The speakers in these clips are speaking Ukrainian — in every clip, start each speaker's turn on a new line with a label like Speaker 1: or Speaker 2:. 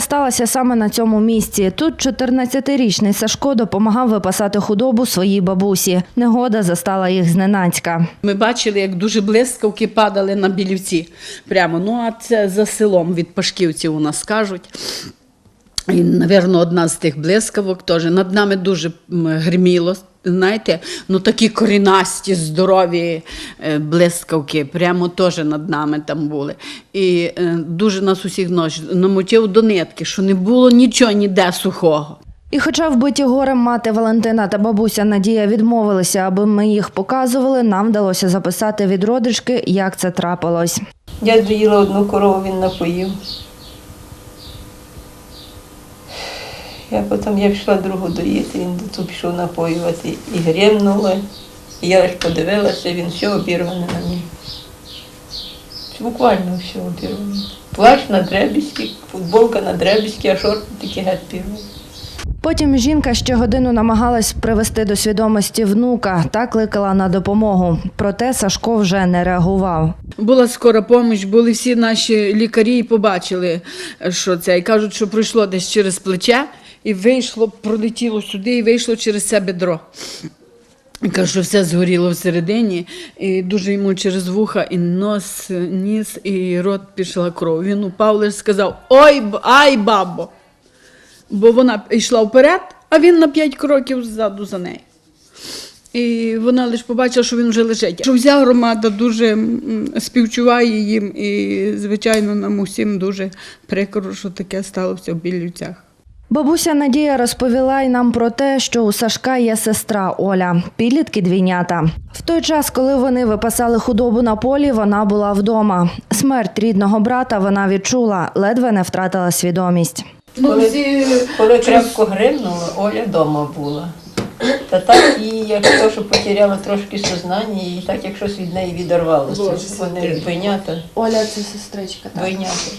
Speaker 1: Сталася саме на цьому місці. Тут 14-річний Сашко допомагав випасати худобу своїй бабусі. Негода застала їх зненацька.
Speaker 2: Ми бачили, як дуже блискавки падали на білівці. Прямо. Ну, а це за селом від Пашківців у нас кажуть. І, напевно, одна з тих блискавок теж над нами дуже гриміло. Знаєте, ну такі корінасті, здорові е, блискавки, прямо теж над нами там були. І е, дуже нас усіх нож намотів до нитки, що не було нічого ніде сухого.
Speaker 1: І хоча вбиті горем мати Валентина та бабуся Надія відмовилися, аби ми їх показували, нам вдалося записати від родички, як це трапилось.
Speaker 3: Я доїла одну корову, він напоїв. Я потім, як йшла другу доїти, він до ту пішов напоювати і гримнуло. І я аж подивилася, він все обірване на мені. Буквально все обірване. Плащ на дребіськи, футболка на дребіськи, а шорти такі геть пірвані.
Speaker 1: Потім жінка ще годину намагалась привести до свідомості внука та кликала на допомогу. Проте Сашко вже не реагував.
Speaker 2: Була скора поміч, були всі наші лікарі і побачили, що це. І кажуть, що пройшло десь через плече, і вийшло, пролетіло сюди і вийшло через це бедро. Кажуть, що все згоріло всередині, і дуже йому через вуха, і нос, ніс, і рот пішла кров. Він упав, лише сказав: Ой, ай, бабо! Бо вона йшла вперед, а він на п'ять кроків ззаду за нею. І вона лише побачила, що він вже лежить. Що вся громада дуже співчуває їм, і, звичайно, нам усім дуже прикро, що таке сталося в Білівцях.
Speaker 1: Бабуся Надія розповіла й нам про те, що у Сашка є сестра Оля, підлітки двійнята. В той час, коли вони випасали худобу на полі, вона була вдома. Смерть рідного брата вона відчула, ледве не втратила свідомість.
Speaker 3: Коли, коли тряпку гримнули, Оля вдома була. Та так і якщо що потеряла трошки сознання, і так як щось від неї відорвалося. Вони ж двойнята.
Speaker 1: Оля це сестричка.
Speaker 3: Двойнята.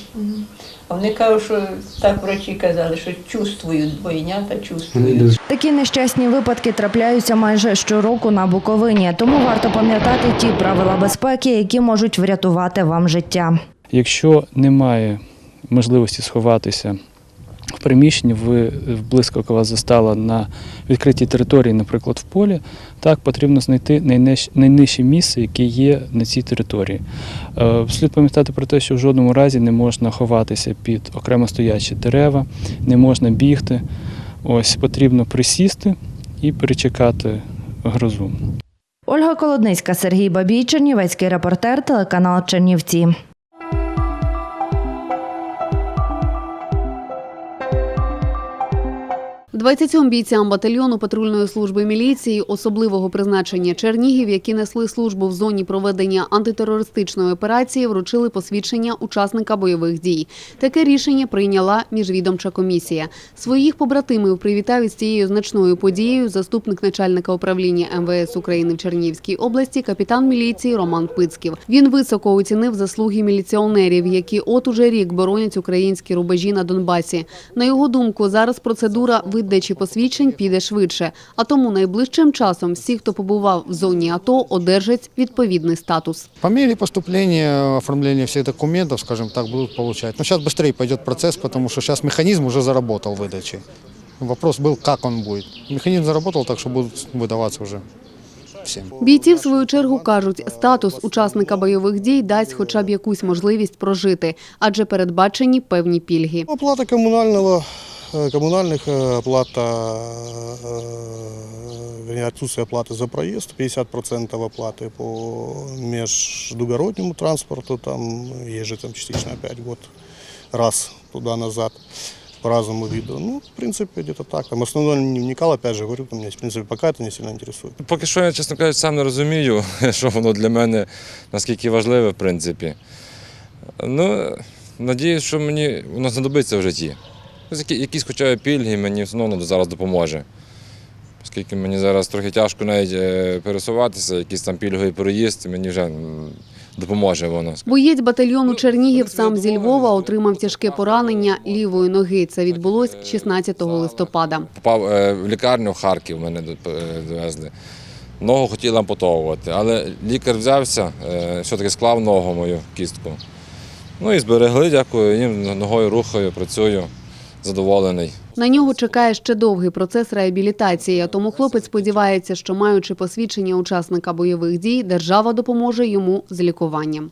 Speaker 3: А вони кажуть, що так врачі казали, що чувствують двойнята, чувствують.
Speaker 1: Такі нещасні випадки трапляються майже щороку на Буковині, тому варто пам'ятати ті правила безпеки, які можуть врятувати вам життя.
Speaker 4: Якщо немає можливості сховатися в приміщенні, ви блискавка вас застала на відкритій території, наприклад, в полі, так потрібно знайти найнижче місце, яке є на цій території. Е, Слід пам'ятати про те, що в жодному разі не можна ховатися під окремо стоячі дерева, не можна бігти. Ось потрібно присісти і перечекати грозу.
Speaker 1: Ольга Колодницька, Сергій Бабій, Чернівецький репортер, телеканал Чернівці.
Speaker 5: 27 бійцям батальйону патрульної служби міліції особливого призначення Чернігів, які несли службу в зоні проведення антитерористичної операції, вручили посвідчення учасника бойових дій. Таке рішення прийняла міжвідомча комісія. Своїх побратимів привітав із цією значною подією заступник начальника управління МВС України в Чернігівській області, капітан міліції Роман Пицьків. Він високо оцінив заслуги міліціонерів, які от уже рік боронять українські рубежі на Донбасі. На його думку, зараз процедура видачі посвідчень піде швидше, а тому найближчим часом всі, хто побував в зоні АТО, одержать відповідний статус.
Speaker 6: По мере поступления, оформления всех документов, скажем так, будут получать. Но сейчас быстрее пойдет процесс, потому что сейчас механизм уже заработал в выдаче. Вопрос был, как он будет. Механизм заработал, так что будут выдаваться уже всем.
Speaker 5: Бійці, в свою чергу, кажуть, статус учасника бойових дій дасть хоча б якусь можливість прожити, адже передбачені певні пільги.
Speaker 6: Оплата коммунального, э, коммунальных э, оплата, э, вернее, отсутствие оплаты за проезд, 50% оплаты по междугороднему транспорту, там есть же там частично опять год раз туда-назад по разному виду. Ну, в принципе, где-то так. Там основной не вникал, опять же, говорю, там меня, в принципе, пока это не сильно интересует.
Speaker 7: Поки що я, чесно кажучи, сам не розумію, що воно для мене наскільки важливе, в принципі. Ну, надіюсь, що мені воно знадобиться в житті. Ось Якісь хоча б пільги мені все одно зараз допоможе. Оскільки мені зараз трохи тяжко навіть е, пересуватися, якийсь там пільговий проїзд, мені вже допоможе воно.
Speaker 5: Боєць батальйону Чернігів сам зі Львова отримав тяжке поранення лівої ноги. Це відбулось 16 листопада.
Speaker 7: Попав е, в лікарню в Харків, мене е, довезли. Ногу хотіли ампутовувати, але лікар взявся, е, все-таки склав ногу мою кістку. Ну і зберегли, дякую їм, ногою рухаю, працюю, задоволений.
Speaker 5: На нього чекає ще довгий процес реабілітації, тому хлопець сподівається, що маючи посвідчення учасника бойових дій, держава допоможе йому з лікуванням.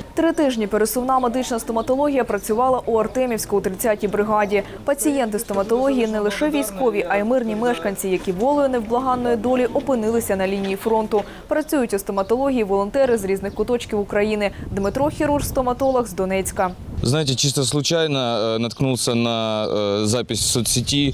Speaker 8: Три тижні пересувна медична стоматологія працювала у Артемівську у 30-й бригаді. Пацієнти стоматології не лише військові, а й мирні мешканці, які волею невблаганної долі опинилися на лінії фронту. Працюють у стоматології волонтери з різних куточків України. Дмитро Хірург, стоматолог з Донецька.
Speaker 9: Знаете, чисто случайно э, наткнулся на э, запись в соцсети,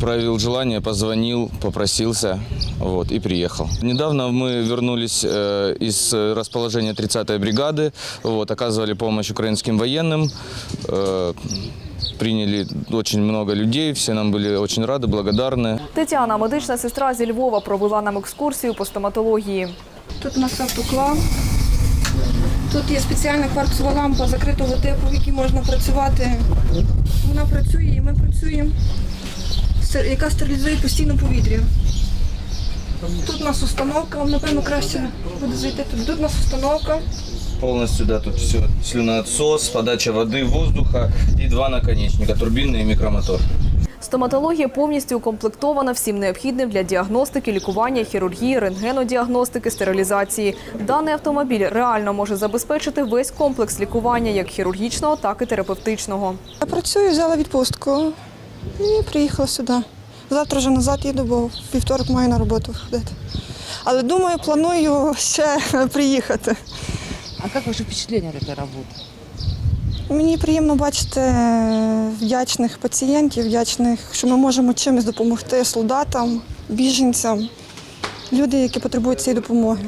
Speaker 9: проявил желание, позвонил, попросился, вот, и приехал. Недавно мы вернулись э, из расположения 30-й бригады, вот, оказывали помощь украинским военным, э, приняли очень много людей, все нам были очень рады, благодарны.
Speaker 8: Тетяна, медична сестра зі Львова, провела нам екскурсію по стоматології.
Speaker 10: Тут у нас автоклав. Тут є спеціальна кварцова лампа закритого типу, в якій можна працювати. Вона працює і ми працюємо, стер- яка стерилізує постійно повітря. Тут у нас установка, вам напевно краще буде зайти. Тут, тут у нас установка.
Speaker 9: Полностью, да, тут все, слюноотсос, подача воды, воздуха и два наконечника, турбинный и микромотор.
Speaker 8: Стоматологія повністю укомплектована всім необхідним для діагностики, лікування, хірургії, рентгенодіагностики, стерилізації. Даний автомобіль реально може забезпечити весь комплекс лікування, як хірургічного, так і терапевтичного.
Speaker 10: Я працюю, взяла відпустку і приїхала сюди. Завтра вже назад їду, бо в вівторок маю на роботу ходити. Але думаю, планую ще приїхати.
Speaker 11: А как ваше впечатление от этой работы?
Speaker 10: Мені приємно бачити вдячних пацієнтів, вдячних, що ми можемо чимось допомогти солдатам, біженцям, люди, які потребують цієї допомоги.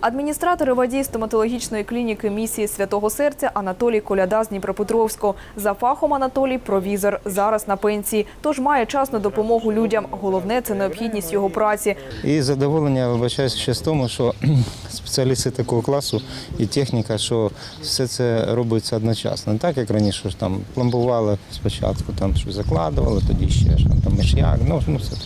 Speaker 8: Адміністратор і водій стоматологічної клініки місії Святого Серця Анатолій Коляда з Дніпропетровську. За фахом Анатолій провізор, зараз на пенсії, тож має час на допомогу людям. Головне це необхідність його праці.
Speaker 12: І задоволення вибачаюся ще з тому, що спеціалісти такого класу і техніка, що все це робиться одночасно. Так як раніше що там пломбували спочатку, там щось закладували, тоді ще там миш'як. Ну, ну все.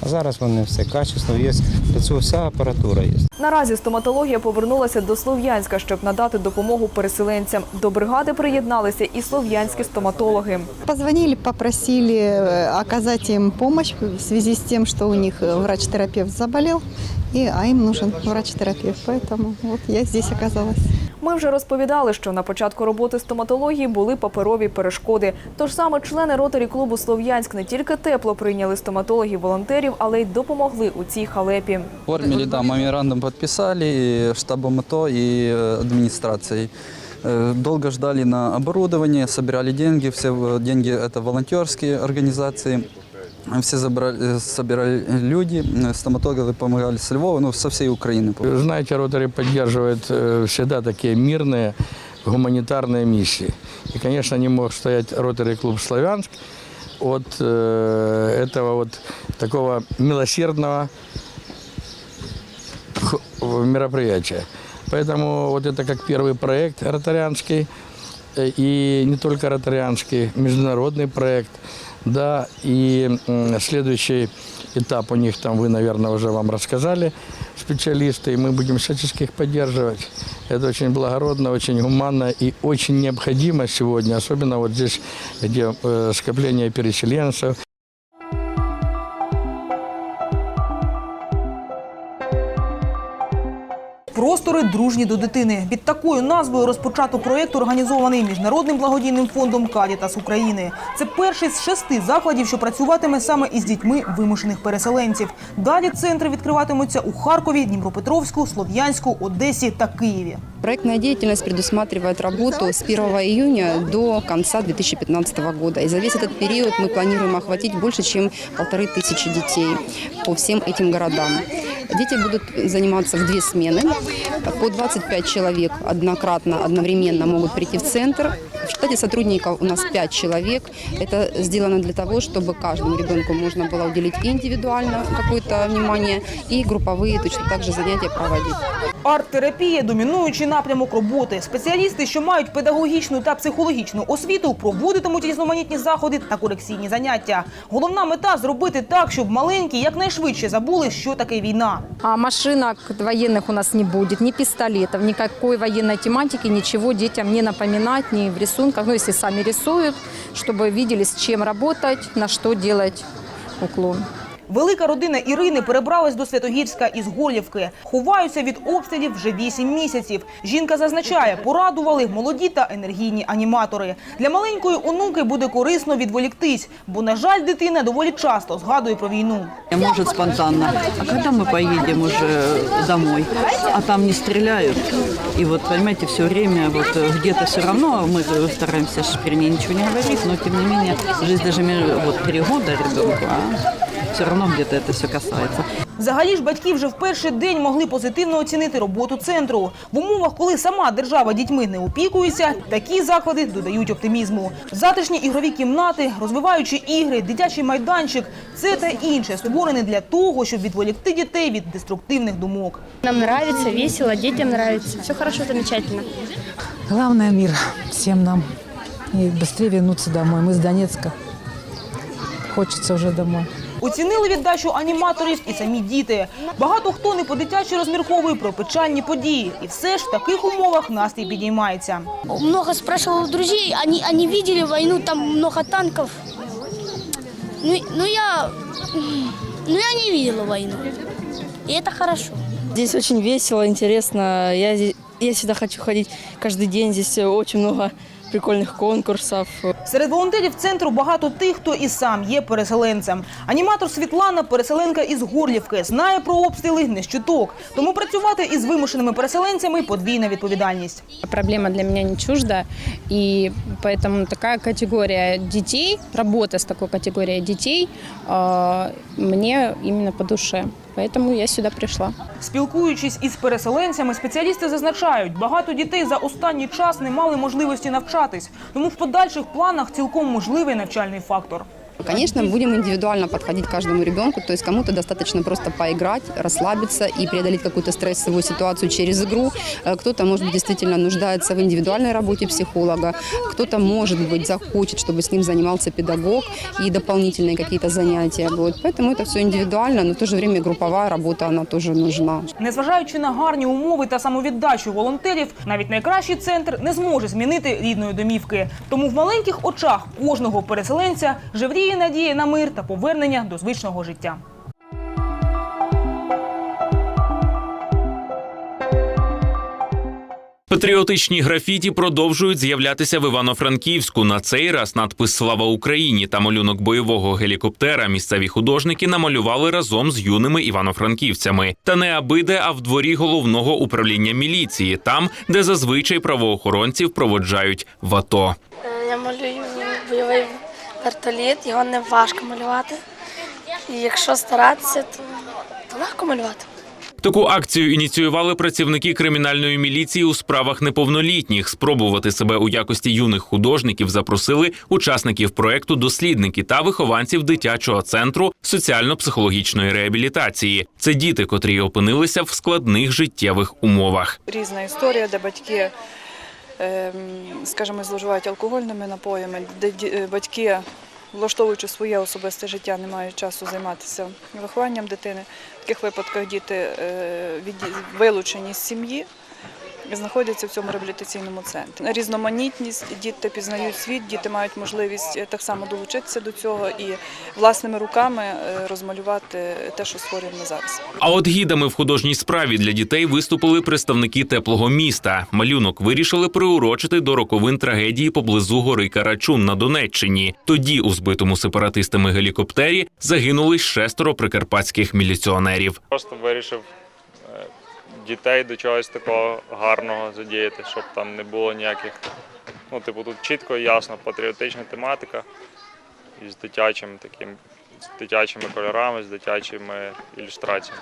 Speaker 12: А зараз вони все качественно є. Для цього вся апаратура є.
Speaker 8: Наразі стоматологія повернулася до Слов'янська, щоб надати допомогу переселенцям. До бригади приєдналися і слов'янські стоматологи.
Speaker 10: Позвонили, попросили э, оказать им помощь в связи с тем, что у них э, врач-терапевт заболел, и, а им нужен врач-терапевт. Поэтому вот я здесь оказалась.
Speaker 8: Ми вже розповідали, що на початку роботи стоматології були паперові перешкоди. Тож саме члени ротарі клубу Слов'янськ не тільки тепло прийняли стоматологів-волонтерів, але й допомогли у цій халепі.
Speaker 11: Оформили, да, меморандум подписали и штабом АТО и э, администрацией. Э, Долго ждали на оборудование, собирали деньги. Все э, деньги это волонтерские организации. Все забрали, собирали люди, стоматологи помогали с Львова, ну, со всей Украины.
Speaker 13: Знаете, Ротари поддерживает всегда такие мирные гуманитарные миссии. И, конечно, не мог стоять Ротари клуб «Славянск» от э, этого вот такого милосердного мероприятия. Поэтому вот это как первый проект ротарианский, э, и не только ротарианский, международный проект, да, и м, следующий этап у них там вы, наверное, уже вам рассказали, специалисты, и мы будем всячески их поддерживать. Это очень благородно, очень гуманно и очень необходимо сегодня, особенно вот здесь, где э, скопление переселенцев.
Speaker 11: Простори дружні до дитини. Під такою назвою розпочато проєкт, організований міжнародним благодійним фондом Кадітас України. Це перший з шести закладів, що працюватиме саме із дітьми вимушених переселенців. Далі центри відкриватимуться у Харкові, Дніпропетровську, Слов'янську, Одесі та Києві.
Speaker 10: Проектная деятельность предусматривает работу с 1 июня до конца 2015 года. И за весь этот период мы планируем охватить больше, чем полторы тысячи детей по всем этим городам. Дети будут заниматься в две смены. По 25 человек однократно, одновременно могут прийти в центр в
Speaker 14: штате сотрудников у нас 5 человек. Это сделано для того, чтобы каждому ребенку можно было уделить индивидуально какое-то внимание и групповые точно так же занятия проводить.
Speaker 11: Арт-терапія – домінуючий напрямок роботи. Спеціалісти, що мають педагогічну та психологічну освіту, проводитимуть різноманітні заходи та корекційні заняття. Головна мета – зробити так, щоб маленькі якнайшвидше забули, що таке війна.
Speaker 15: А машинок военных у нас не будет, ни пистолетов, никакой военной тематики, ничего детям не напоминать, ни в рисунках. Ну, если сами рисуют, чтобы видели, с чем работать, на что делать уклон.
Speaker 11: Велика родина Ірини перебралась до Святогірська із Голівки. Ховаються від обстрілів вже 8 місяців. Жінка зазначає, порадували молоді та енергійні аніматори. Для маленької онуки буде корисно відволіктись, бо, на жаль, дитина доволі часто згадує про війну.
Speaker 16: Может спонтанно. А когда мы поедем уже домой, а там не стреляют, и вот, понимаете, все время вот э, где-то все равно мы э, стараемся ж при ней ничего не говорить, но тем не менее жизнь даже ме- вот три года ребенку, а все равно где-то это все касается.
Speaker 11: Взагалі ж батьки вже в перший день могли позитивно оцінити роботу центру. В умовах, коли сама держава дітьми не опікується, такі заклади додають оптимізму. Затишні ігрові кімнати, розвиваючі ігри, дитячий майданчик – це та інше створені для того, щоб відволікти дітей від деструктивних думок.
Speaker 10: Нам нравится, весело, детям нравится. Все хорошо, замечательно.
Speaker 15: Главное мир всем нам. И быстрее вернуться домой. Мы с Донецка. Хочется уже домой.
Speaker 11: Оцінили віддачу аніматорів і самі діти. Багато хто не по-дитячі розмірковує про печальні події. І все ж в таких умовах настрій підіймається.
Speaker 10: Много спрашивал у друзей, они, они видели войну, там много танков. Ну, ну я, ну я не видела войну. И это хорошо.
Speaker 15: Здесь очень весело, интересно. Я, здесь- я сюда хочу ходить каждый день. Здесь очень много прикольных конкурсов.
Speaker 11: Серед волонтерів центру багато тих, хто і сам є переселенцем. Аніматор Світлана, переселенка із Горлівки, знає про обстріли не з чуток. Тому працювати із вимушеними переселенцями подвійна відповідальність.
Speaker 15: Проблема для меня не чужда, и поэтому такая категория детей, работа с такой категорией детей э, мне именно по душе. Поэтому я сюди прийшла.
Speaker 11: Спілкуючись із переселенцями, спеціалісти зазначають, багато дітей за останній час не мали можливості навчатись. Тому в подальших планах цілком можливий навчальний фактор.
Speaker 14: Конечно, будем индивидуально подходить к каждому ребенку, то есть кому-то достаточно просто поиграть, расслабиться и преодолеть какую-то стрессовую ситуацию через игру. Э, Кто-то, может быть, действительно нуждается в индивидуальной работе психолога, кто-то, может быть, захочет, чтобы с ним занимался педагог и дополнительные какие-то занятия будут. Поэтому это все индивидуально, но в то же время групповая работа, она тоже нужна.
Speaker 11: Незважаючи на гарні умови та самовіддачу волонтерів, навіть найкращий центр не зможе змінити рідної домівки. Тому в маленьких очах кожного переселенця жевріє надія на мир та повернення до звичного життя.
Speaker 17: Патріотичні графіті продовжують з'являтися в Івано-Франківську. На цей раз надпис Слава Україні та малюнок бойового гелікоптера місцеві художники намалювали разом з юними івано-франківцями. Та не абиде, а в дворі головного управління міліції, там, де зазвичай правоохоронців проводжають в АТО.
Speaker 10: Я малюю бойовий вертоліт, його не важко малювати. І якщо старатися, то, то легко малювати.
Speaker 17: Таку акцію ініціювали працівники кримінальної міліції у справах неповнолітніх. Спробувати себе у якості юних художників запросили учасників проекту дослідники та вихованців дитячого центру соціально-психологічної реабілітації. Це діти, котрі опинилися в складних життєвих умовах.
Speaker 10: Різна історія, де батьки, скажімо, зловживають алкогольними напоями, де е, батьки, влаштовуючи своє особисте життя, не мають часу займатися вихованням дитини. В таких випадках діти е, вилучені з сім'ї. Знаходяться в цьому реабілітаційному центрі. Різноманітність, діти пізнають світ, діти мають можливість е, так само долучитися до цього і власними руками е, розмалювати те, що створюємо зараз.
Speaker 17: А от гідами в художній справі для дітей виступили представники теплого міста. Малюнок вирішили приурочити до роковин трагедії поблизу гори Карачун на Донеччині. Тоді у збитому сепаратистами гелікоптері загинули шестеро прикарпатських міліціонерів.
Speaker 18: Просто вирішив дітей до чогось такого гарного задіяти, щоб там не було ніяких. Ну, типу, тут чітко і ясно патріотична тематика із дитячим таким, з дитячими кольорами, з дитячими ілюстраціями.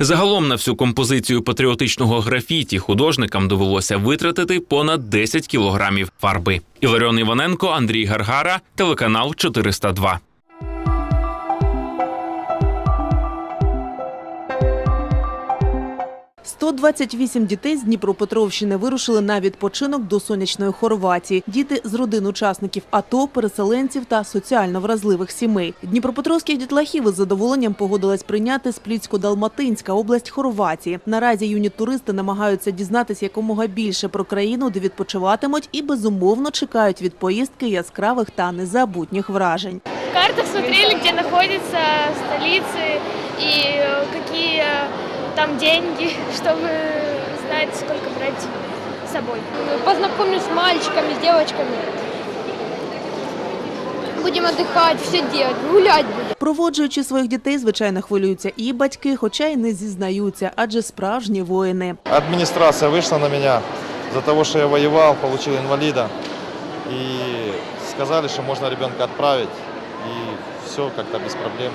Speaker 17: Загалом на всю композицію патріотичного графіті художникам довелося витратити понад 10 кілограмів фарби. Іларіон Іваненко, Андрій Гаргара, телеканал 402.
Speaker 19: – 128 дітей з Дніпропетровщини вирушили на відпочинок до сонячної Хорватії. Діти з родин учасників АТО, переселенців та соціально вразливих сімей. Дніпропетровських дітлахів із задоволенням погодилась прийняти Сплітсько-Далматинська область Хорватії. Наразі юні туристи намагаються дізнатися якомога більше про країну, де відпочиватимуть, і безумовно чекають від поїздки яскравих та незабутніх вражень.
Speaker 20: В картах смотрели, столицы и э, какие там деньги, чтобы знать, сколько брать с собой. Познакомлюсь с мальчиками, с девочками. Будем отдыхать, все делать, гулять будем.
Speaker 19: Проводжуючи своїх дітей, звичайно, хвилюються і батьки, хоча й не зізнаються, адже справжні воїни.
Speaker 7: Администрация вышла на меня за того, что я воевал, получил инвалида. И сказали, что можно ребенка отправить. И все как-то без проблем.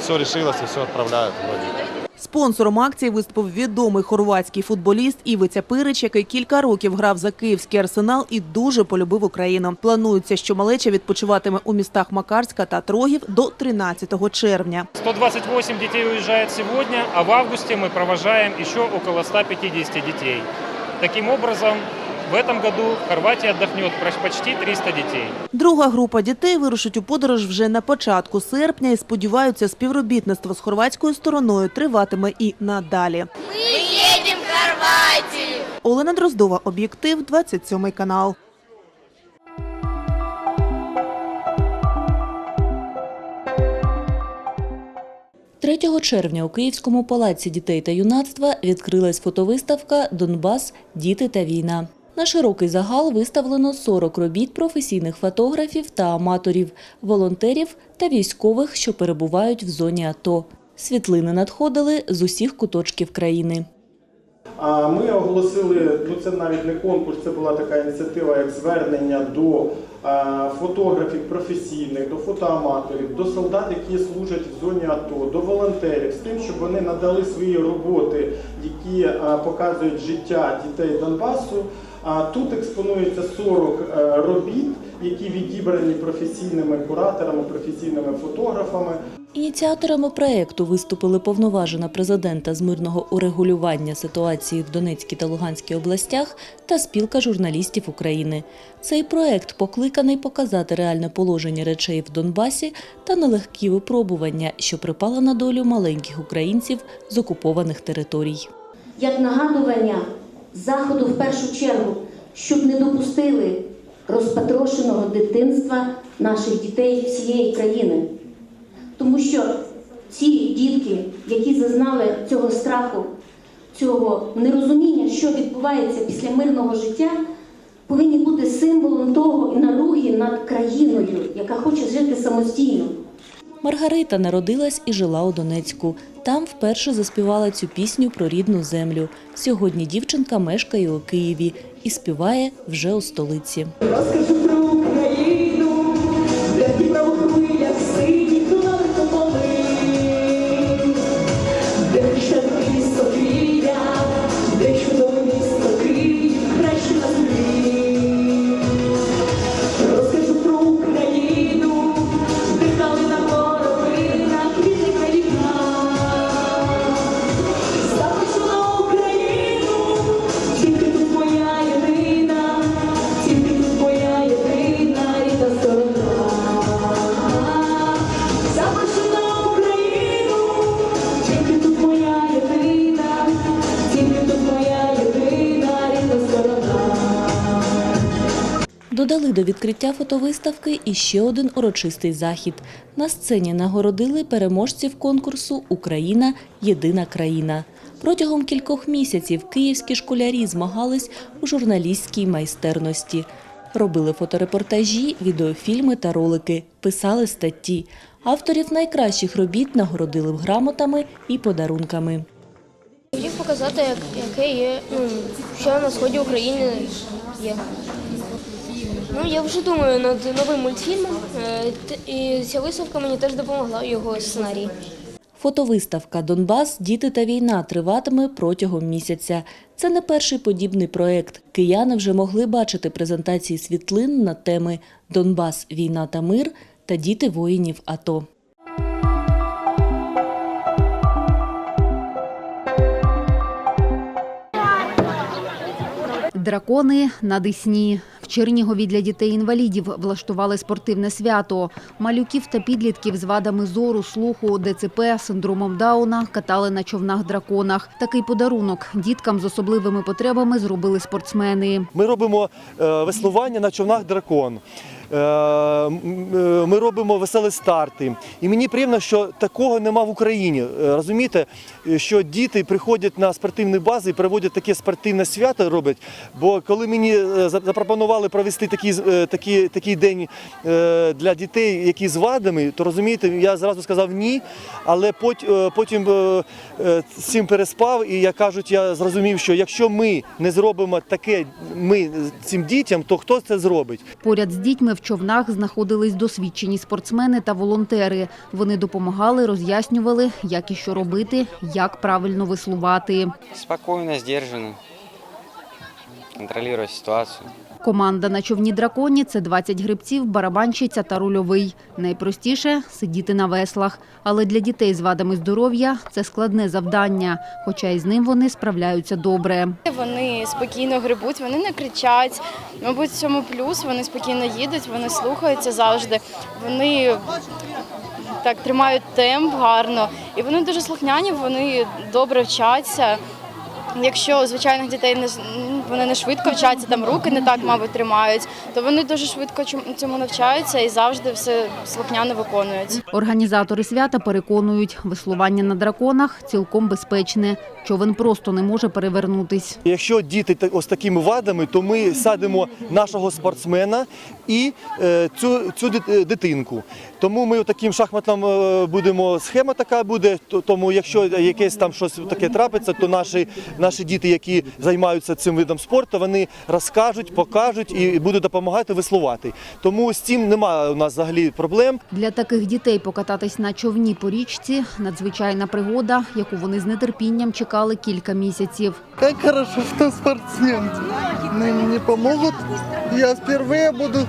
Speaker 7: Все решилось и все отправляют вроде.
Speaker 19: Спонсором акції виступив відомий хорватський футболіст Івиця Пирич, який кілька років грав за київський арсенал і дуже полюбив Україну. Планується, що малеча відпочиватиме у містах Макарська та Трогів до 13 червня.
Speaker 18: 128 дітей уезжает сьогодні, а в августі ми провожаем ще около 150 дітей. Таким образом, в этом году в Хорватии отдохнет почти 300 детей.
Speaker 19: Друга група дітей вирушить у подорож вже на початку серпня і сподіваються, співробітництво з хорватською стороною триватиме і надалі.
Speaker 20: Мы едем в Хорватию!
Speaker 19: Олена Дроздова, об'єктив, 27 канал.
Speaker 21: Третього червня у Київському палаці дітей та юнацтва відкрилась фотовиставка Донбас, діти та війна. На широкий загал виставлено 40 робіт професійних фотографів та аматорів, волонтерів та військових, що перебувають в зоні АТО. Світлини надходили з усіх куточків країни.
Speaker 22: А ми оголосили, ну це навіть не конкурс, це була така ініціатива, як звернення до фотографів професійних, до фотоаматорів, до солдат, які служать в зоні АТО, до волонтерів, з тим, щоб вони надали свої роботи, які показують життя дітей Донбасу. А тут експонується 40 е, робіт, які відібрані професійними кураторами, професійними фотографами.
Speaker 21: Ініціаторами проекту виступили повноважена президента з мирного урегулювання ситуації в Донецькій та Луганській областях та спілка журналістів України. Цей проект покликаний показати реальне положення речей в Донбасі та нелегкі випробування, що припали на долю маленьких українців з окупованих територій.
Speaker 23: як нагадування заходу в першу чергу, щоб не допустили розпатрошеного дитинства наших дітей всієї країни. Тому що ці дітки, які зазнали цього страху, цього нерозуміння, що відбувається після мирного життя, повинні бути символом того і наруги над країною, яка хоче жити самостійно.
Speaker 21: Маргарита народилась і жила у Донецьку. Там вперше заспівала цю пісню про рідну землю. Сьогодні дівчинка мешкає у Києві і співає вже у столиці. До відкриття фотовиставки і ще один урочистий захід. На сцені нагородили переможців конкурсу Україна єдина країна. Протягом кількох місяців київські школярі змагались у журналістській майстерності. Робили фоторепортажі, відеофільми та ролики, писали статті. Авторів найкращих робіт нагородили грамотами і подарунками.
Speaker 20: Хотів показати, яке є, ну, що на сході України є. Ну, я вже думаю над новим мультфільмом, е, і ця виставка мені теж допомогла в його сценарії.
Speaker 21: Фотовиставка Донбас, діти та війна триватиме протягом місяця. Це не перший подібний проект. Кияни вже могли бачити презентації світлин на теми Донбас, війна та мир та діти воїнів АТО.
Speaker 5: Дракони на Десні. Чернігові для дітей-інвалідів влаштували спортивне свято. Малюків та підлітків з вадами зору, слуху, ДЦП, синдромом Дауна катали на човнах-драконах. Такий подарунок діткам з особливими потребами зробили спортсмени.
Speaker 24: Ми робимо е, веслування на човнах дракон. Е, е, Ми робимо веселі старти. І мені приємно, що такого нема в Україні. Е, Розумієте, що діти приходять на спортивні бази і проводять таке спортивне свято роблять. Бо коли мені запропонували провести такий, такий, такий день для дітей, які з вадами, то розумієте, я зразу сказав ні, але пот- потім з цим переспав, і як кажуть, я зрозумів, що якщо ми не зробимо таке ми цим дітям, то хто це зробить?
Speaker 5: Поряд з дітьми в човнах знаходились досвідчені спортсмени та волонтери. Вони допомагали, роз'яснювали, як і що робити, як правильно веслувати.
Speaker 25: Спокійно, здержано, контролює ситуацию.
Speaker 5: Команда на човні драконі це 20 грибців, барабанщиця та рульовий. Найпростіше сидіти на веслах. Але для дітей з вадами здоров'я це складне завдання, хоча із ним вони справляються добре.
Speaker 20: Вони спокійно грибуть, вони не кричать. Мабуть, в цьому плюс. Вони спокійно їдуть, вони слухаються завжди. Вони так тримають темп гарно. І вони дуже слухняні, вони добре вчаться. Якщо звичайних дітей не з- вони не швидко вчаться, там руки не так, мабуть, тримають, то вони дуже швидко чому- цьому навчаються і завжди все слухняно виконують.
Speaker 5: Організатори свята переконують, веслування на драконах цілком безпечне. Човен просто не може перевернутись.
Speaker 24: Якщо діти ось такими вадами, то ми садимо нашого спортсмена і е, цю, цю е, дитинку. Тому ми таким шахматом е, будемо, схема така буде, то- тому якщо якесь там щось таке трапиться, то наші, наші діти, які займаються цим видом спорту, вони розкажуть, покажуть і будуть допомагати веслувати. Тому з цим немає у нас взагалі проблем.
Speaker 5: Для таких дітей покататись на човні по річці – надзвичайна пригода, яку вони з нетерпінням чекали кілька місяців.
Speaker 26: Так хорошо, що спортсмен мені допоможуть. Я вперше буду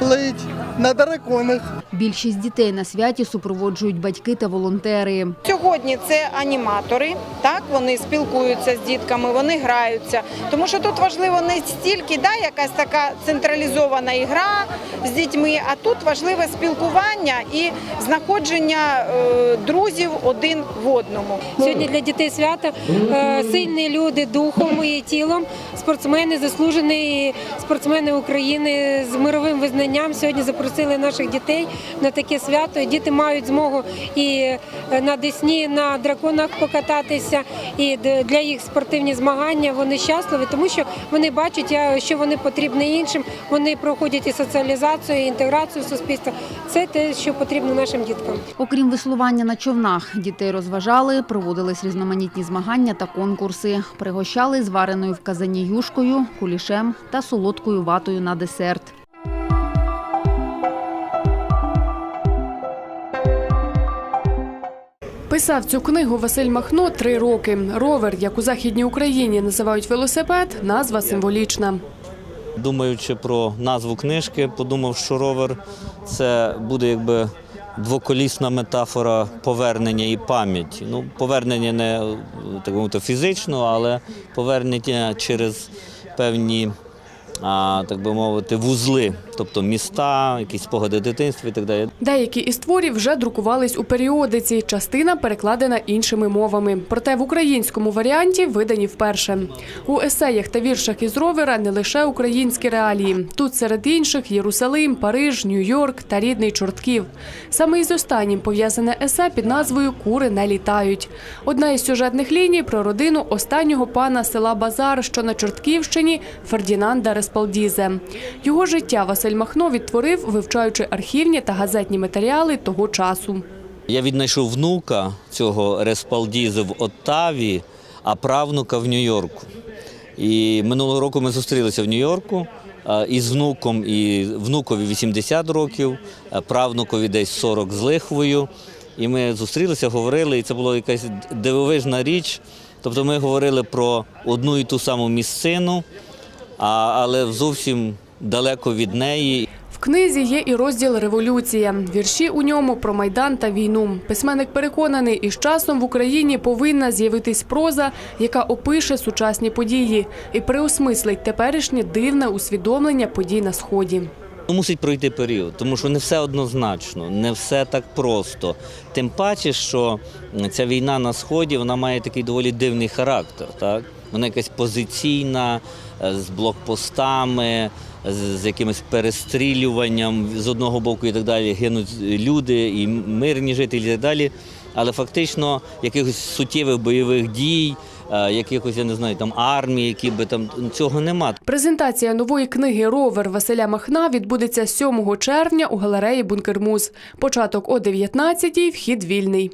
Speaker 26: плыть на драконах.
Speaker 5: Більшість дітей на святі супроводжують батьки та волонтери.
Speaker 27: Сьогодні це аніматори, так вони спілкуються з дітками, вони граються. Тому що тут важливо не стільки да, якась така централізована ігра з дітьми, а тут важливе спілкування і знаходження е, друзів один в одному.
Speaker 28: Сьогодні для дітей свята Е, сильні люди духом і тілом, спортсмени, заслужені спортсмени України з мировим визнанням. Сьогодні запросили наших дітей на таке свято. Діти мають змогу і е, на Десні, на драконах покататися, і для їх спортивні змагання вони щасливі, тому що вони бачать, що вони потрібні іншим. Вони проходять і соціалізацію, і інтеграцію в суспільство. Це те, що потрібно нашим діткам.
Speaker 5: Окрім веслування на човнах, дітей розважали, проводились різноманітні змагання та конкурси. Пригощали звареною в казані юшкою, кулішем та солодкою ватою на десерт.
Speaker 29: Писав цю книгу Василь Махно три роки. Ровер, як у західній Україні називають велосипед, назва символічна.
Speaker 30: Думаючи про назву книжки, подумав, що ровер це буде якби двоколісна метафора повернення і пам'яті. Ну, повернення не так мовити, фізично, але повернення через певні, так би мовити, вузли, тобто міста, якісь спогади дитинства і так далі.
Speaker 29: Деякі із творів вже друкувались у періодиці, частина перекладена іншими мовами. Проте в українському варіанті видані вперше. У есеях та віршах із ровера не лише українські реалії. Тут серед інших Єрусалим, Париж, Нью-Йорк та рідний Чортків. Саме із останнім пов'язане есе під назвою Кури не літають. Одна із сюжетних ліній про родину останнього пана села Базар, що на Чортківщині, Фердінанда Респалдізе. Його життя Василь Махно відтворив, вивчаючи архівні та газетні матеріали того часу.
Speaker 30: Я віднайшов внука цього Респалдізи в Оттаві, а правнука в Нью-Йорку. І минулого року ми зустрілися в Нью-Йорку із внуком, і внукові 80 років, правнукові десь 40 з лихвою. І ми зустрілися, говорили, і це була якась дивовижна річ. Тобто ми говорили про одну і ту саму місцину, але зовсім далеко від неї.
Speaker 29: В книзі є і розділ Революція. Вірші у ньому про майдан та війну. Письменник переконаний, із часом в Україні повинна з'явитись проза, яка опише сучасні події і переосмислить теперішнє дивне усвідомлення подій на сході.
Speaker 30: Ну, Мусить пройти період, тому що не все однозначно, не все так просто. Тим паче, що ця війна на сході вона має такий доволі дивний характер. Так? Вона якась позиційна, е, з блокпостами, з, якимось перестрілюванням з одного боку і так далі. Гинуть люди і мирні жителі і так далі. Але фактично якихось суттєвих бойових дій, е, якихось, я не знаю, там армії, які би там цього нема.
Speaker 29: Презентація нової книги Ровер Василя Махна відбудеться 7 червня у галереї Бункермуз. Початок о 19-й, вхід вільний.